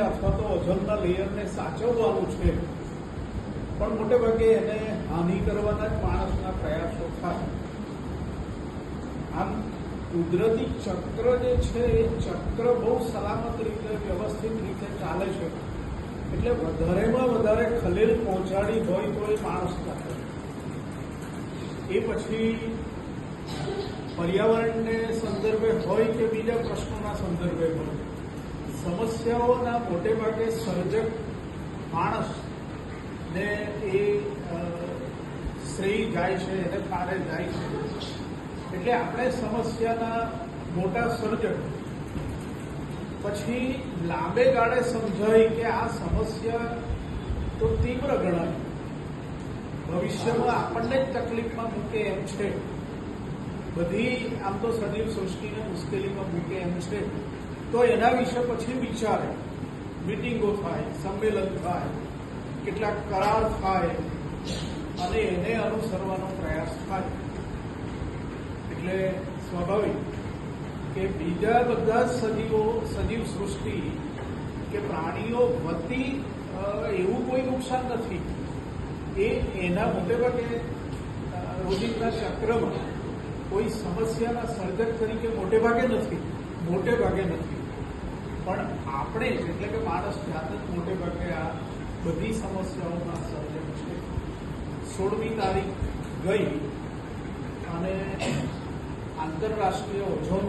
અથવા તો ઓઝોનના લેયરને સાચવવાનું છે. પણ મોટે ભાગે એને હાનિ કરવાના જ માણસના પ્રયાસો થાય. આમ કુદરતી ચક્ર જે છે, એ ચક્ર બહુ સલામત રીતે, વ્યવસ્થિત રીતે ચાલે છે. એટલે વધારેમાં વધારે ખલેલ પહોંચાડી હોય તો એ માણસ કરે એ પછી પર્યાવરણને સંદર્ભે હોય કે બીજા પ્રશ્નોના સંદર્ભે હોય. સમસ્યાઓના મોટે ભાગે સર્જક માણસ ને એ શ્રેય જાય છે, એને પારે જાય છે. એટલે આપણે સમસ્યાના મોટા સર્જક પછી લાંબે ગાળે સમજાય કે આ સમસ્યા તો તીવ્ર ગણાય. ભવિષ્યમાં આપણને જ તકલીફમાં મૂકે એમ છે. બધી આમ તો સજીવ સૃષ્ટિને મુશ્કેલીમાં મૂકે એમ છે. તો એના વિશે પછી વિચારે. મિટિંગો થાય, સંમેલન થાય, કેટલાક કરાર થાય, અને એને અનુસરવાનો પ્રયાસ થાય. એટલે સ્વાભાવિક કે બીજા બધા સજીવો, સજીવ સૃષ્ટિ કે પ્રાણીઓ વતી એવું કોઈ નુકસાન નથી. એ એના મોટે ભાગે રોજિંદા ચક્રમાં કોઈ સમસ્યાના સર્જક તરીકે મોટે ભાગે નથી. મોટે ભાગે નથી. પણ આપણે એટલે કે માણસ જાતે જ મોટે ભાગે આ બધી સમસ્યાઓના સર્જન છે સોળમી તારીખ ગઈ અને આંતરરાષ્ટ્રીય ઓઝોન